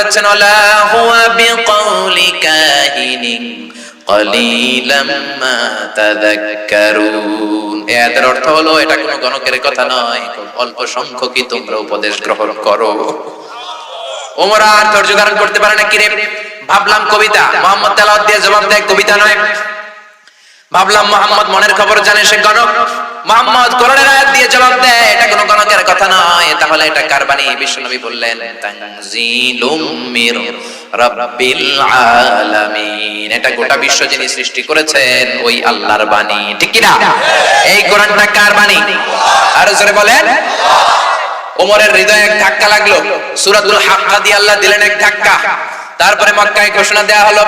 যাচ্ছেন অর্থ হলো, এটা কোনো গণকের কথা নয় অল্প সংখ্যকই তোমরা উপদেশ গ্রহণ করো। ওমরা আর ধৈর্য ধারণ করতে পারে না কিরে ভাবলাম কবিতা। মোহাম্মদ তেলাওয়াত জবাব দেয়, কবিতা নয়। ভাবলাম মোহাম্মদ মনের খবর জানে সে গণক। মোহাম্মদ কোরআনের আয়াত দিয়ে জবাব দেয়, এটা কোনো গণকের কথা নয়। তাহলে এটা কার বাণী? বিশ্বনবী বললেন, তানজিলুম মির রাব্বিল আলামিন। এটা গোটা বিশ্ব যিনি সৃষ্টি করেছেন, ওই আল্লাহর বাণী। ঠিক কি না এই কোরআনটা কার বাণী? আর জোরে বলেন। ওমরের হৃদয়ে এক ধাক্কা লাগল। সূরাতুল হাক্কা দিয়ে আল্লাহ দিলেন এক ধাক্কা। তারপরে মক্কায় ঘোষণা দেয়া হলো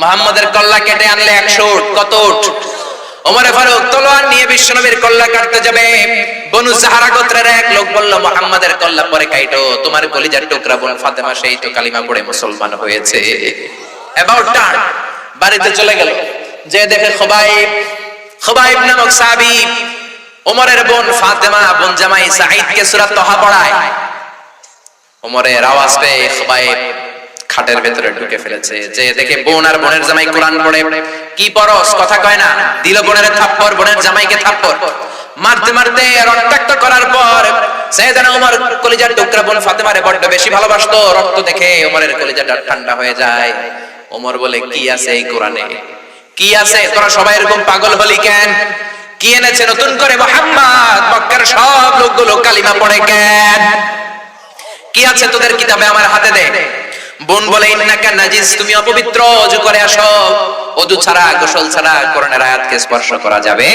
মুহাম্মাদের কল্লা কেটে আনলে 100 উট, কত উট? ওমরে ফারুক, তলোয়ার নিয়ে বিশ্বনবীর কল্লা কাটতে যাবে। বনু সাহারা গোত্রের এক লোক বলল, মুহাম্মাদের কল্লা পরে কাইটো, তোমার কলিজার টুকরা বোন ফাতেমা, সেই তো কালিমা পড়ে মুসলমান হয়েছে। অ্যাবাউট টার্ন বাড়িতে চলে গেল। যে দেখে খোবাইব খোবাইব নামক সাহাবী, ওমরের বোন ফাতেমা, বোন জামাই সাঈদকে সূরা তহা পড়ায়। ওমরের আওয়াজ পেয়ে খোবাইব খাটের ভেতরে ঢুকে ফেলেছে, যে দেখে বোন আর বোনের জামাই কোরআন পড়ে। কি পরস কথা কয় না? দিল বোনের থাপ্পড়, বোনের জামাইকে থাপ্পড়। মারতে মারতে রক্তাক্ত করার পর ওমর কলিজার টুকরা বোন ফাতেমারে বড্ড বেশি ভালোবাসতো, রক্ত দেখে ওমরের কলিজাটা ঠান্ডা হয়ে যায়। ওমর বলে, কি আছে এই কোরআনে? কি আছে? তোরা সবাই এরকম পাগল হলি কেন? কি এনেছে নতুন করে মোহাম্মদ? মক্কার সব লোকগুলো কালিমা পড়ে কেন? কি আছে তোদের কিতাবে আমার হাতে দে? বোন বলে, ইন্নাকা নাজিস তুমি অপবিত্র, অজু করে আসো। অজু ছাড়া, গোসল ছাড়া কোরআনের আয়াতকে স্পর্শ করা যাবে।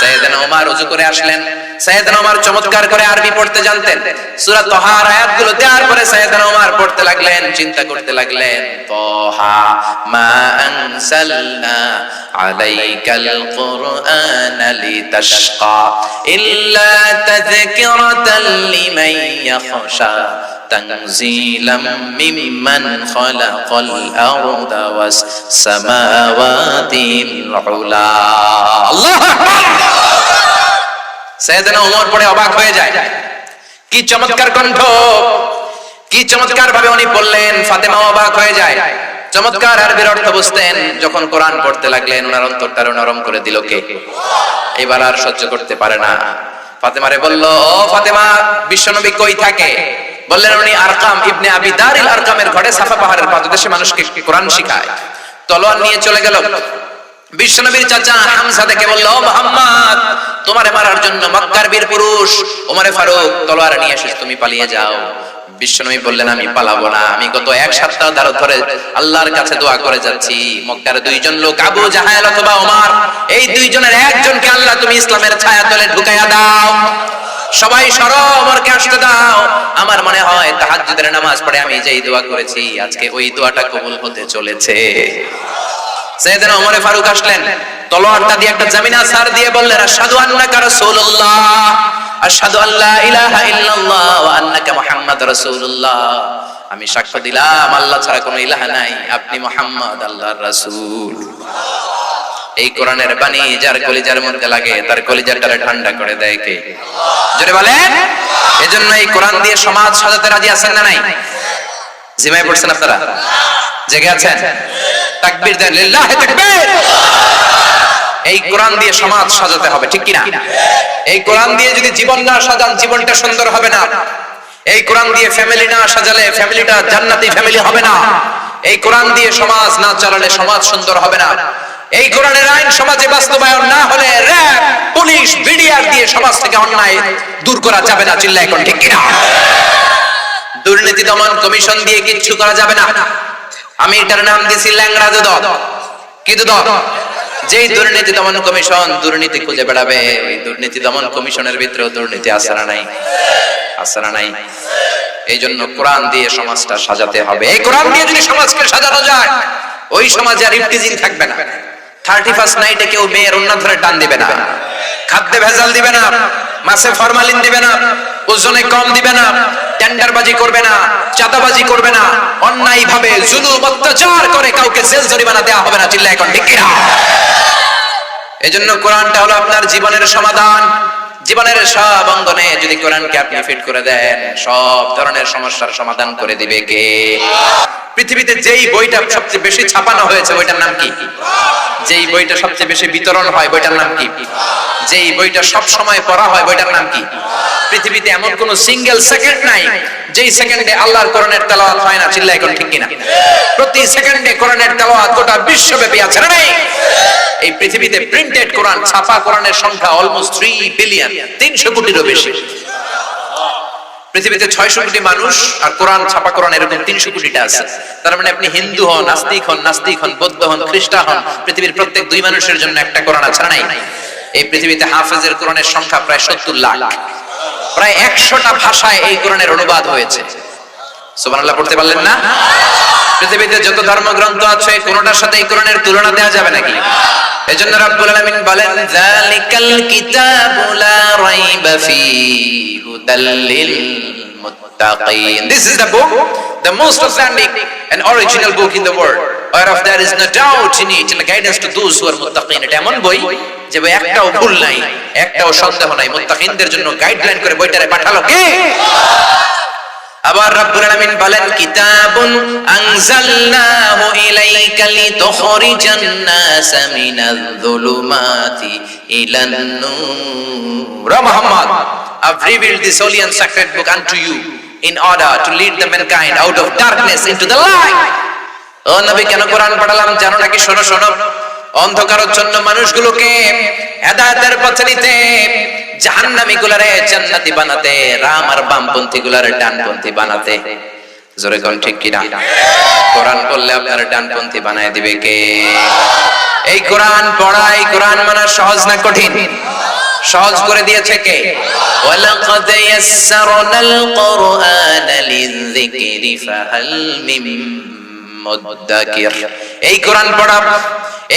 সাইয়েদনা ওমর অজু করে আসলেন। সাইয়েদনা ওমর চমৎকার করে আরবি পড়তে জানতেন। সূরা তাহার আয়াতগুলো দেওয়ার পরে সাইয়েদনা ওমর পড়তে লাগলেন, চিন্তা করতে লাগলেন, তাহা মা আনসালনা আলাইকাল কুরআন লিতাশকা ইল্লা তাযকিরাতাল লিমান ইয়াখশা। تنزيلا ممن خلق الأرض والسماوات العلا الله সৈয়দনা ওমর পড়ে অবাক হয়ে যায় কি চমৎকার কণ্ঠ কি চমৎকার ভাবে উনি বললেন ফাতেমা অবাক হয়ে যায় চমৎকার আরবির অর্থ বুঝতেন যখন কোরআন পড়তে লাগলেন ওনার অন্তরটারে নরম করে দিল কে এবার আর সহ্য করতে পারে না ফাতেমারে বলল ও ফাতেমা বিশ্বনবী কই থাকে বললেন উনি, আরকাম, ইবনে আবি দারিল আরকামের ঘরে সাফা পাহাড়ের পাদদেশে মানুষকে কোরআন শিখায়। তলোয়ার নিয়ে চলে গেল। বিশ্বনবীর চাচা হামসা দেখে বলল মোহাম্মদ, তোমারে মারার জন্য মক্কার বীর পুরুষ, ওমরে ফারুক, তলোয়ার নিয়ে এসে তুমি পালিয়ে যাও। বিশ্বনবী বললেন, আমি পালাবো না। আমি গত এক সপ্তাহ ধরে ধরে আল্লাহর কাছে দোয়া করে যাচ্ছি। মক্কার দুইজন লোক, আবু জাহাল অথবা ওমর, এই দুইজনের একজনকে আল্লাহ তুমি ইসলামের ছায়া তলে ঢুকাইয়া দাও। সবাই সরো ওমরকে আসতে দাও। আমার মনে হয় তাহাজ্জুদের নামাজ পড়ে আমি যেই দোয়া করেছি, আজকে ওই দোয়াটা কবুল হতে চলেছে। সাইয়েদনা ওমরে ফারুক আসলেন, তলোয়ারটা দিয়ে একটা জামিনা সার দিয়ে বললেন, আশহাদু আন্নাকা রাসূলুল্লাহ। আশহাদু আল্লা ইলাহা ইল্লাল্লাহ ওয়া আন্নাকা মুহাম্মাদুর রাসূলুল্লাহ। আমি সাক্ষ্য দিলাম, আল্লাহ ছাড়া কোনো ইলাহা নাই। আপনি মুহাম্মদ আল্লাহর রাসূল। এই কোরআনের বাণী যার কলিজার মধ্যে লাগে, তার কলিজাটারে ঠান্ডা করে দেয় কে? জোরে বলেন? এজন্য এই কোরআন দিয়ে সমাজ সাজাতে রাজি আছেন না নাই? জিমায় পড়ছেন আপনারা? জেগে আছেন? তাকবীর দেন, লিল্লাহি তাকবীর! এই কোরআন দিয়ে সমাজ সাজাতে হবে, ঠিক কিনা? এই কোরআন দিয়ে যদি জীবন না সাজান, জীবনটা সুন্দর হবে না। এই কোরআন দিয়ে ফ্যামিলি না সাজালে ফ্যামিলিটা জান্নাতি ফ্যামিলি হবে না। এই কোরআন দিয়ে সমাজ না চালালে সমাজ সুন্দর হবে না। এই কোরআনের আইন সমাজে বাস্তবায়ন না হলে র্যাব, পুলিশ, বিডিআর দিয়ে সমাজ থেকে অন্যায় দূর করা যাবে না, চিল্লা এখন, ঠিক কিনা? দুর্নীতি দমন কমিশন দিয়ে কিচ্ছু করা যাবে না। আমি এটার নাম দিয়েছি ল্যাংড়া দুদক। কি দুদক? যেই দুর্নীতি দমন কমিশন দুর্নীতি খুঁজে বেড়াবে, ওই দুর্নীতি দমন কমিশনের ভিতরেও দুর্নীতি আসারা নাই আসারা নাই। এই জন্য কোরআন দিয়ে সমাজটা সাজাতে হবে। এই কোরআন দিয়ে যদি সমাজকে সাজানো যায়, ওই সমাজে আর ইফতিজিং থাকবে না। থার্টি ফার্স্ট নাইটে কেউ মেয়ের অন্য ধরে টান দিবে না। খাদ্যে ভেজাল দিবে না, মাছে ফরমালিন দিবে না, ওজনে কম দিবে না, টেন্ডারবাজি করবে না, চাঁদাবাজি করবে না অন্যায় ভাবে জুলুম অত্যাচার করে কাউকে জেল জরিমানা দেওয়া হবে না চিল্লা এখন ঠিক এজন্য কোরআনটা হলো আপনার জীবনের সমাধান। জীবনের সব অঙ্গনে যদি কোরআনকে আপনি ফিট করে দেন, সব ধরনের সমস্যার সমাধান করে দিবে কে? পৃথিবীতে যেই বইটা সবচেয়ে বেশি ছাপানো হয়েছে, বইটার নাম কি? যেই বইটা সবচেয়ে বেশি বিতরণ হয়, বইটার নাম কি? যেই বইটা সব সময় পড়া হয়, বইটার নাম কি? পৃথিবীতে এমন কোন সিঙ্গেল সেকেন্ড নাই, যেই সেকেন্ডে আল্লাহর কোরআনের তেলাওয়াত হয় না চিল্লা এখন ঠিক কিনা? প্রতি সেকেন্ডে কোরআনের তেলাওয়াত গোটা বিশ্বব্যাপী আছে না এই পৃথিবীতে প্রিন্টেড কোরআন, ছাপা কোরআনের সংখ্যা অলমোস্ট থ্রি বিলিয়ন তিনশো কোটিরও বেশি। পৃথিবীতে ছয়শো কোটি মানুষ আর কোরআন ছাপা কোরআন এরকম তিনশো কোটিটা আছে। তার মানে আপনি হিন্দু হন, নাস্তিক হন নাস্তিক হন, বৌদ্ধ হন, খ্রিস্টান হন, পৃথিবীর প্রত্যেক দুই মানুষের জন্য একটা কোরআন আছে নাই? এই পৃথিবীতে হাফেজের কোরআনের সংখ্যা প্রায় সত্তর লাখ। প্রায় একশোটা ভাষায় এই কোরআনের অনুবাদ হয়েছে। সুবহানাল্লাহ, পড়তে পারলেন না? পৃথিবীতে যত ধর্মগ্রন্থ আছে, কোনটার সাথে এই কোরআনের তুলনা দেওয়া যাবে নাকি? এজন্য রাব্বুল আলামিন বলেন, যালিকাল কিতাবু লা রাইবা ফি হুদাল লিল মুত্তাকিন। This is the book the most authentic and original book in the world whereof there is no doubt in it and guidance to those who are muttaqin. এটা এমন বই যে বই একটাও ভুল নাই, একটাও সন্দেহ নাই। মুত্তাকিনদের জন্য গাইডলাইন করে বইটারে পাঠালো কে? আবার রাব্বুল আলামিন বলেন কিতাবুন আনজালনাহু ইলাইকা লিতুখরিজান নাস মিনাল যুলুমাতি ইলান নূর. Muhammad I've revealed this holy and sacred book unto you in order to lead the mankind out of darkness into the light. ও নবী কেন কোরআন পড়ালাম? জানো নাকি? শোনো শোনো। অন্ধকারচ্ছন্ন মানুষগুলোকে হেদায়েতের পথে নিতে জাহান্নামী গুলারে জান্নাতি বানাতে, রাম আর বামপন্থী গুলারে ডানপন্থী বানাতে। জোরে কোন ঠিক কিনা? কোরআন পড়লে আপনার ডানপন্থী বানায় দিবে কে? এই কোরআন পড়া, এই কোরআন মানা সহজ না কঠিন? সহজ করে দিয়েছে কে? ওয়ালাকাদ ইয়াসসারনাল কুরআনা লিযিকরি ফাহাল মিম এই কোরআন পড়া,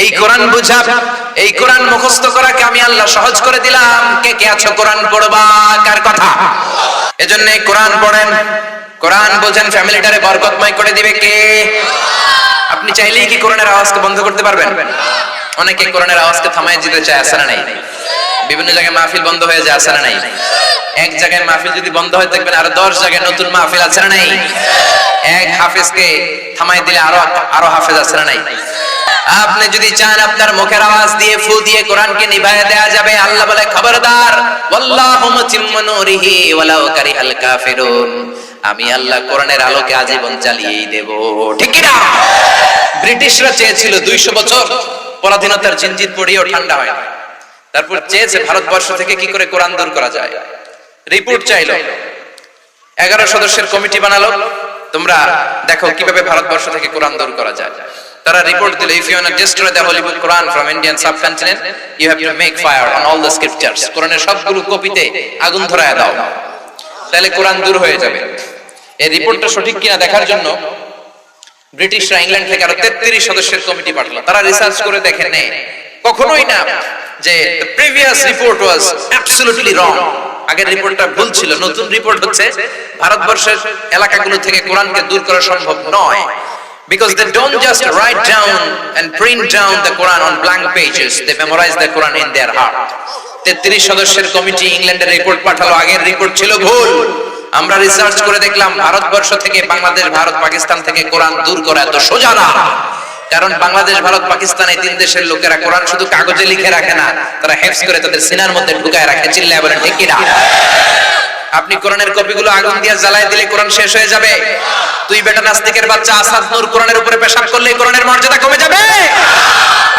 এই কোরআন বুঝা, এই কোরআন মুখস্থ করাকে আমি আল্লাহ সহজ করে দিলাম। কে কে আছো কোরআন পড়বা? কার কথা? এজন্য কোরআন পড়েন। কোরআন বোঝেন ফ্যামিলিটারে বরকতময় করে দিবে কে? আপনি চাইলেই কি কোরআনের আওয়াজকে বন্ধ করতে পারবেন? অনেকে কোরআনের আওয়াজকে থামায় দিতে চায় আসে নাই? বিভিন্ন জায়গায় মাহফিল বন্ধ হয়ে যায় আসে না নাই? এক জায়গায় মাহফিল যদি বন্ধ হয়ে, দেখবেন আরও দশ জায়গায় নতুন মাহফিল আছে না নাই? এক হাফেজকে থামাই দিলে আরও আরও হাফেজ আছে না নাই? আপনি যদি চান আপনার মুখের আওয়াজ দিয়ে ফু দিয়ে কোরআনকে নিভায়ে দেয়া যাবে, আল্লাহ বলে, খবরদার, ওয়াল্লাহু মুতিম্মু ওয়ালাউ কারিহাল কাফিরুন। আমি আল্লাহ কোরআনের আলোকে আজীবন চালিয়েই দেব। ঠিক কি না ব্রিটিশরা চেয়েছিল 200 বছর পরাধীনতার জিনজিত পড়িয়েও ঠান্ডা হয়। তারপর চেয়েছে ভারতবর্ষ থেকে কি করে কোরআন দূর করা যায়। রিপোর্ট চাইলো। এগারো সদস্যের কমিটি বানালো। তোমরা দেখো কীভাবে ভারতবর্ষ থেকে কোরআন দূর করা যায়। তারা রিপোর্ট দিল if you want to destroy the holy book Quran from Indian subcontinent you have to make fire on all the scriptures কোরআনের সবগুলো কপিতে আগুন ধরায় দাও। তাহলে কোরআন দূর হয়ে যাবে। এই রিপোর্টটা সঠিক কিনা দেখার জন্য ব্রিটিশরা ইংল্যান্ড থেকে আরও তেত্রিশ সদস্যের কমিটি পাঠালো। তারা রিসার্চ করে দেখে নেই কখনোই না। যে previous report was absolutely wrong আগের রিপোর্টটা ভুল ছিল, নতুন রিপোর্ট হচ্ছে ভারতবর্ষের এলাকাগুলো থেকে কোরআনকে দূর করা সম্ভব নয়। Because they don't just write down and print down the Quran on blank pages, they memorize the Quran in their heart. তেত্রিশ সদস্যের কমিটি ইংল্যান্ডের রিপোর্ট পাঠালো, আগের রিপোর্ট ছিল ভুল। আমরা রিসার্চ করে দেখলাম, ভারতবর্ষ থেকে বাংলাদেশ, ভারত, পাকিস্তান থেকে কোরআন দূর করা এত সোজা না। কারণ বাংলাদেশ, ভারত, পাকিস্তান এই তিন দেশের লোকেরা কোরআন শুধু কাগজে লিখে রাখে না, তারা হেফস করে তাদের সিনার মধ্যে ঢুকায় রাখে, চিল্লায় বলেন ঠিক কিনা আপনি কোরআনের কপিগুলো আগুন দিয়ে জ্বালায় দিলে কোরআন শেষ হয়ে যাবে। তুই বেটা নাস্তিকের বাচ্চা আসাদ নূর কোরআনের উপরে পেশাব করলে কোরআনের মর্যাদা কমে যাবে।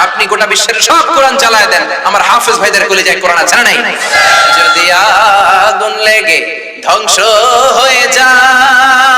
আপনি গোটা বিশ্বের সব কোরআন জ্বালায় দেন, আমার হাফেজ ভাইদের কোলে যায় কোরআন আছে না নাই? যদি আগুন লেগে ধ্বংস হয়ে যায়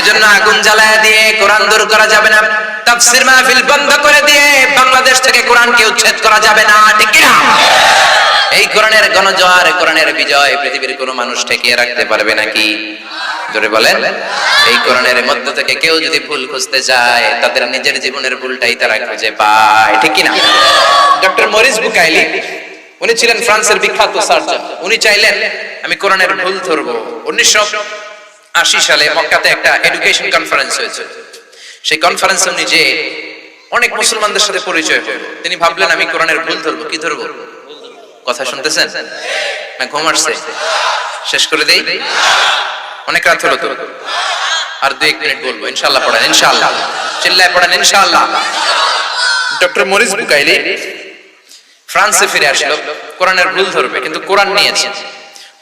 এজন্য আগুন জ্বালায় দিয়ে কোরআন দূর করা যাবে না, তাফসির মাহফিল বন্ধ করে দিয়ে বাংলাদেশ থেকে কোরআনকে উচ্ছেদ করা যাবে না, ঠিক কি না এই কোরআনের গণজোয়ার, কোরআনের বিজয় পৃথিবীর কোনো মানুষ ঠেকিয়ে রাখতে পারবে নাকি? জোরে বলেন। এই কোরআনের মধ্য থেকে কেউ যদি ভুল খুঁজতে যায় তাদের নিজের জীবনের ভুলটাই তারা খুঁজে পায়, ঠিক না ডক্টর মরিস বুকাইলি, উনি ছিলেন ফ্রান্সের বিখ্যাত সার্জন। উনি চাইলেন, আমি কোরআনের ভুল ধরবো। উনিশশো আশি সালে মক্কাতে একটা এডুকেশন কনফারেন্স হয়েছে। সেই কনফারেন্সে উনি যে অনেক মুসলমানদের সাথে পরিচয় হলো, তিনি ভাবলেন, আমি কোরআনের ভুল ধরবো, কি ধরবো? কথা শুনতেছেন? না, ঘুম আসছে। শেষ করে দেই। অনেক রাত হলো তো। আর দু এক মিনিট বলব। ইনশাল্লাহ পড়েন ইনশাল্লাহ চিল্লায় পড়েন ইনশাল্লাহ ডক্টর মরিস বুকাইলি ফ্রান্সে ফিরে আসলো। কোরআনের ভুল ধরবে, কিন্তু কোরআন নিয়েছে।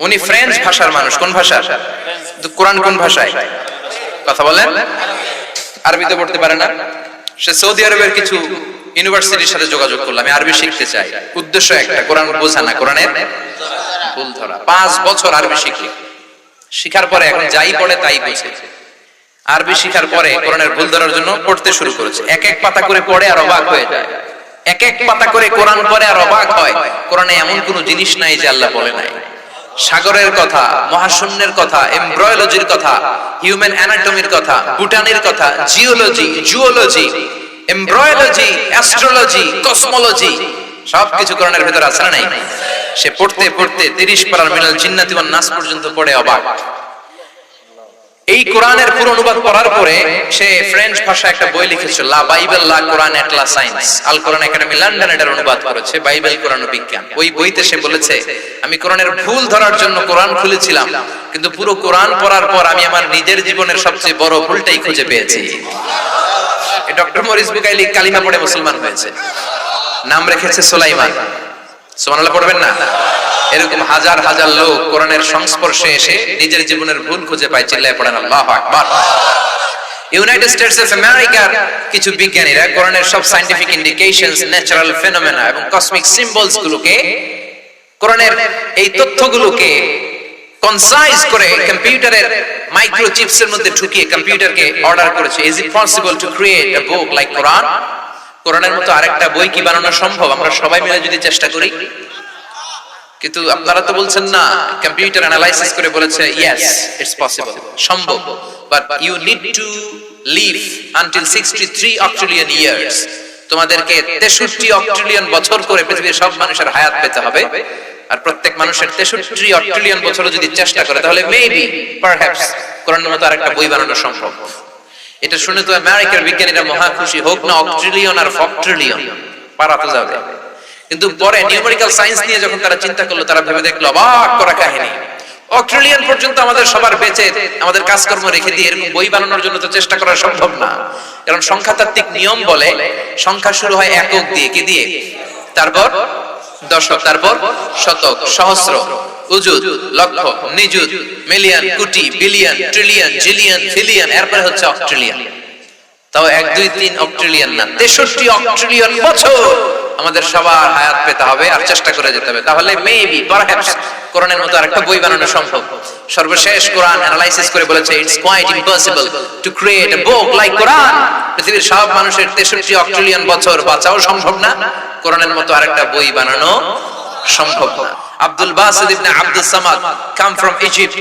উনি ফ্রেঞ্চ ভাষার মানুষ। কোন ভাষা? কোরআন কোন ভাষায়? কথা বলেন। আরবিতে পড়তে পারে না। সে সৌদি আরবের কিছু ইউনিভার্সিটির সাথে যোগাযোগ করল। আমি আরবি শিখতে চাই। উদ্দেশ্য একটা কোরআন বোঝা না কোরআনের ভুল ধরা। পাঁচ বছর আরবি শিখলি। শিখার পরে এখন যাই পড়ে তাই বুঝে। আরবি শিখার পরে কোরআনের ভুল ধরার জন্য পড়তে শুরু করেছে। এক এক পাতা করে পড়ে আর অবাক হয়ে যায়। এক এক পাতা করে কোরআন পড়ে আর অবাক হয়। কোরআনে এমন কোন জিনিস নাই যে আল্লাহ বলে নাই। সাগরের কথা, মহাশূন্যের কথা, এমব্রয়োলজির কথা, হিউম্যান অ্যানাটমির কথা বুটানির কথা, geology, zoology, embryology, astrology, cosmology, সবকিছু কোরআনের ভেতর আছে না নাই? সে পড়তে পড়তে তিরিশ পারার মিনাল জিন্নাতি নাস পর্যন্ত পড়ে অবাক। এই কোরআনের পুরো অনুবাদ করার পরে সে ফ্রেঞ্চ ভাষা একটা বই লিখেছিল লা বাইবেল লা কোরআন একলা সায়েন্স আল কোরআন একাডেমি লন্ডন এটার অনুবাদ করেছে বাইবেল কোরআন বিজ্ঞান. ওই বইতে সে বলেছে, আমি কোরআনের ভুল ধরার জন্য কোরআন খুলেছিলাম, কিন্তু পুরো কোরআন পড়ার পর আমি আমার নিজের জীবনের সবচেয়ে বড় ভুলটাই খুঁজে পেয়েছি। ডক্টর মরিস বুকাইলি কালিমা পড়ে মুসলমান হয়েছে। নাম রেখেছে সোলাইমান। সুবহানাল্লাহ, পড়বেন না? এরকম হাজার হাজার লোক কোরআনের সংস্পর্শে এসে নিজের জীবনের ভুল খুঁজে পায়, চিল্লায় পড়েন আল্লাহ আকবার। ইউনাইটেড স্টেটস অফ আমেরিকার কিছু বিজ্ঞানীরা কোরআনের সব সায়েন্টিফিক ইন্ডিকেশনস ন্যাচারাল ফেনোমেনা এবং কসমিক সিম্বলস গুলোকে কোরআনের এই তথ্যগুলোকে কনসাইজ করে কম্পিউটারের মাইক্রোচিপস এর মধ্যে ঢুকিয়ে কম্পিউটারকে অর্ডার করেছে। Is it possible to create a book like Quran কোরআনের মতো আরেকটা বই কি বানানো সম্ভব? আমরা সবাই মিলে যদি চেষ্টা করি। কিন্তু আপনারা তো বলছেন না কম্পিউটার অ্যানালাইসিস করে বলেছে ইয়েস ইটস পসিবল সম্ভব। But you need to live until 63 octillion years তোমাদেরকে 63 অক্ট্রিলিয়ন বছর করে পৃথিবীর সব মানুষের হায়াত পেতে হবে। আর প্রত্যেক মানুষের 63 অক্ট্রিলিয়ন বছর যদি চেষ্টা করে, তাহলে মেবি পারহ্যাপস কোরআনের মতো আরেকটা বই বানানো সম্ভব। এটা শুনে তো আমেরিকার বিজ্ঞানীরা মহা খুশি, হোক না অক্ট্রিলিয়ন আর ফক্ট্রিলিয়ন পারাতে যাবে। কিন্তু পরে নিউমেরিক্যাল সায়েন্স নিয়ে যখন তারা চিন্তা করল, তারা ভেবে দেখল, অবাক করা কাহিনী। অক্ট্রিলিয়ন পর্যন্ত আমাদের সবার বেঁচে আমাদের কাজকর্ম রেখে দিয়ে এরকম বই বানানোর জন্য তো চেষ্টা করা সম্ভব না। কারণ সংখ্যাতাত্ত্বিক নিয়ম বলে, সংখ্যা শুরু হয় একক দিয়ে, কি দিয়ে? তারপর দশক, তারপর শতক, সহস্র, উজুদ, লক্ষ, নিযুত, মিলিয়ন, কোটি, বিলিয়ন, ট্রিলিয়ন, জিলিয়ন, ফিলিয়ন, এরপরে হচ্ছে অক্ট্রিলিয়ন তাও এক, দুই, তিন অক্ট্রিলিয়ন না। তেষট্টি অক্ট্রিলিয়ন বছর আমাদের সবার হায়াত পেতে হবে আর চেষ্টা করে যেতে হবে। তাহলে মেবি পারহ্যাপস কোরআনের মতো আরেকটা বই বানানো সম্ভব। সর্বশেষ কোরআন অ্যানালাইসিস করে বলেছে it's quite impossible to create a book like Quran পৃথিবীর সব মানুষের তেষট্টি অক্ট্রিলিয়ন বছর বাঁচাও সম্ভব না। কোরআনের মতো আরেকটা বই বানানো সম্ভব না। Abdul Basit ibn Abdul Samad come from Egypt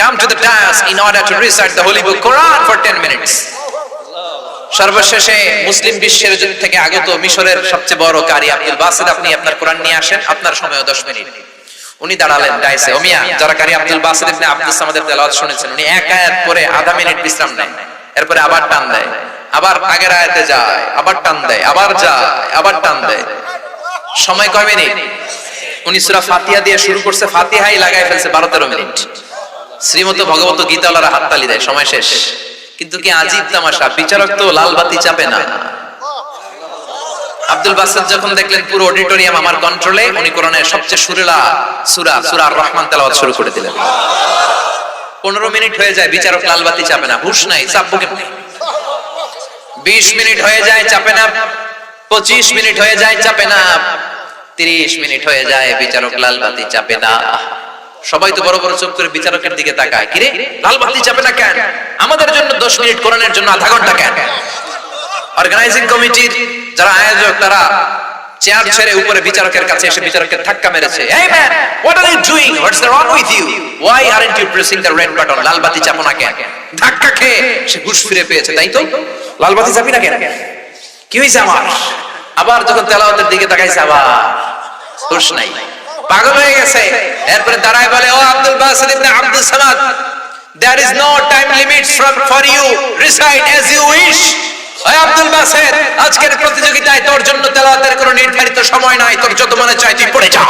come to the dais in order to recite the holy book, Quran, for 10 minutes. সর্বশেষে মুসলিম বিশ্বের থেকে আগত মিশরের সবচেয়ে বড় কারি আব্দুল বাসিদ, আপনি আপনার কোরআন নিয়ে আসেন, আপনার সময় 10 মিনিট। উনি দাঁড়ালেন ডাইসে ওমিয়া, যারা কারি আব্দুল বাসিদ ইবনে আব্দুল সামাদের তেলাওয়াত শুনেছেন, উনি এক আয়াত পরে আধা মিনিট বিশ্রাম নেন। এরপরে আবার টান দেয়। আবার আগের আয়াতে যায়, আবার টান দেয়, আবার যায়, আবার টান দেয়। সময় কয় মিনিট? উনি সূরা ফাতিহা দিয়ে শুরু করছে, ফাতিহাই লাগায় ফেলছে 12 13 মিনিট। শ্রীমত ভগবত গীতাওয়ালারা হাততালি দেয়, সময় শেষ। কিন্তু কি আজীব তামাশা? বিচারক তো লাল বাতি চাপে না। আব্দুল বাসাদ যখন দেখলেন পুরো অডিটোরিয়াম আমার কন্ট্রোলে উনি কোরআনের সবচেয়ে সুরেলা সুরা সুরা রহমান তেলাওয়াত শুরু করে দিলেন। পনেরো মিনিট হয়ে যায়, বিচারক লাল বাতি চাপে না। হুশ নাই, চাপবো কেমনি? বিশ মিনিট হয়ে যায়, চাপে না। পঁচিশ মিনিট হয়ে যায়, চাপে না। তিরিশ মিনিট হয়ে যায়, বিচারক লাল বাতি চাপে না। সবাই তো বড় বড় চোখ করে বিচারকের দিকে তাকায়। কিরে? লাল বাতি চাপে না কেন? আমাদের জন্য দশ মিনিট কোরআনের জন্য আধা ঘণ্টা কেন? অর্গানাইজিং কমিটির যারা আয়োজক, তারা চেয়ার ছেড়ে উপরে বিচারকের কাছে এসে বিচারকের ধাক্কা মেরেছে। এই man what are you doing what's wrong with you why aren't you pressing the red button লাল বাতি চাপো না কেন? ধাক্কা খেয়ে সে হুশ ফিরে পেয়েছে, তাই তো? লাল বাতি চাপি না কেন? কি হয়েছে আমার? আবার যখন তেলাওয়াতের দিকে তাকাইছে, আবার হুশ নাই। পাগল হয়ে গেছে। এরপরে দাঁড়ায় বলে, ও Abdul Basir Ibn Abdul Samad there is no time limit from, for you. Recite as you wish. ওই আব্দুল বাসের, আজকের প্রতিযোগিতায় তোর জন্য তেলাওয়াতের কোনো নির্ধারিত সময় নাই। তোর যত মনে চাই তুই পড়ে যা।